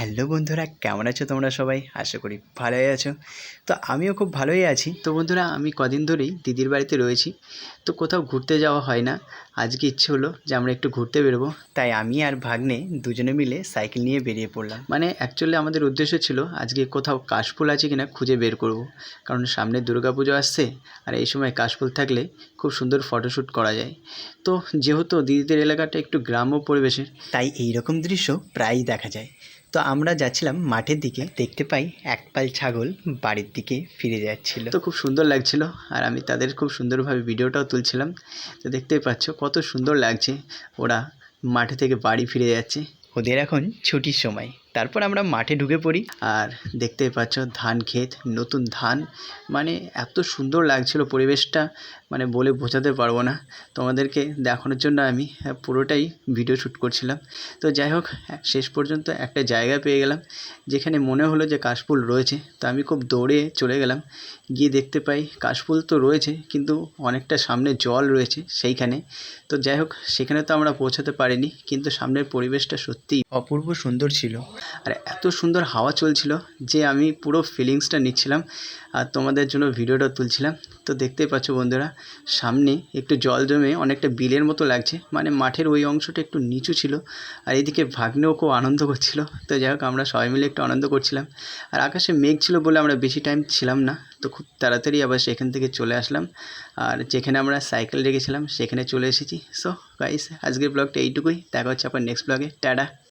Hello বন্ধুরা, কেমন আছো তোমরা সবাই? আশা করি ভালোই আছো। তো আমিও খুব ভালোই আছি। তো বন্ধুরা, আমি কদিন ধরেই দিদির বাড়িতে রয়েছি। তো কোথাও ঘুরতে যাওয়া হয় না। আজকে ইচ্ছে হলো যে আমরা একটু ঘুরতে বেরোবো। তাই আমি আর ভাগ্নে দুজনে মিলে সাইকেল নিয়ে বেরিয়ে পড়লাম। মানে অ্যাকচুয়ালি আমাদের উদ্দেশ্য ছিল আজকে কোথাও কাশফুল আছে কিনা খুঁজে বের করব। কারণ সামনে দুর্গাপুজো আসছে, আর এই সময় কাশফুল থাকলে খুব সুন্দর ফটোশ্যুট করা যায়। তো যেহেতু দিদিদের এলাকাটা একটু গ্রাম্য পরিবেশের, তাই এই রকম দৃশ্য প্রায়ই দেখা যায়। তো আমরা যাচ্ছিলাম মাঠের দিকে দেখতে পাই এক পাল ছাগল বাড়ির দিকে ফিরে যাচ্ছিল। তো খুব সুন্দর লাগছিল আর আমি তাদের খুব সুন্দরভাবে ভিডিওটাও তুলছিলাম। তো দেখতেই পাচ্ছ কত সুন্দর লাগছে ওরা মাঠে থেকে বাড়ি ফিরে যাচ্ছে। ওদের এখন ছুটির সময়। তারপর আমরা মাঠে ঢুকে পড়ি। আর দেখতেই পাচ্ছ ধান ক্ষেত নতুন ধান। মানে এত সুন্দর লাগছিল পরিবেশটা মানে বলে বোঝাতে পারব না। তোমাদেরকে দেখানোর জন্য আমি পুরোটাই ভিডিও শ্যুট করছিলাম। তো যাই হোক শেষ পর্যন্ত একটা জায়গা পেয়ে গেলাম যেখানে মনে হলো যে কাশফুল রয়েছে। তো আমি খুব দৌড়ে চলে গেলাম গিয়ে দেখতে পাই কাশফুল তো রয়েছে কিন্তু অনেকটা সামনে জল রয়েছে সেইখানে। তো যাই হোক সেখানে তো আমরা পৌঁছাতে পারিনি কিন্তু সামনের পরিবেশটা সত্যিই অপূর্ব সুন্দর ছিল। আর, এত সুন্দর হাওয়া চলছিল যে আমি পুরো ফিলিংসটা নিচ্ছিলাম আর তোমাদের জন্য ভিডিওটা তুলছিলাম। তো দেখতেই পাচ্ছ বন্ধুরা, সামনে একটু জল জমে অনেকটা বিলের মতো লাগছে। মানে মাঠের ওই অংশটা একটু নিচু ছিল আর এদিকে ভাগ্নেও খুব আনন্দ করছিল। তো যাই হোক, আমরা সবাই মিলে একটু আনন্দ করছিলাম। আর আকাশে মেঘ ছিল বলে আমরা বেশি টাইম ছিলাম না। তো খুব তাড়াতাড়ি আবার সেখান থেকে চলে আসলাম। আর যেখানে আমরা সাইকেল রেখেছিলাম, সেখানে চলে এসেছি। সো গাইস আজকের ব্লগটা এইটুকুই। দেখা হচ্ছে আবার নেক্সট ব্লগে টাটা!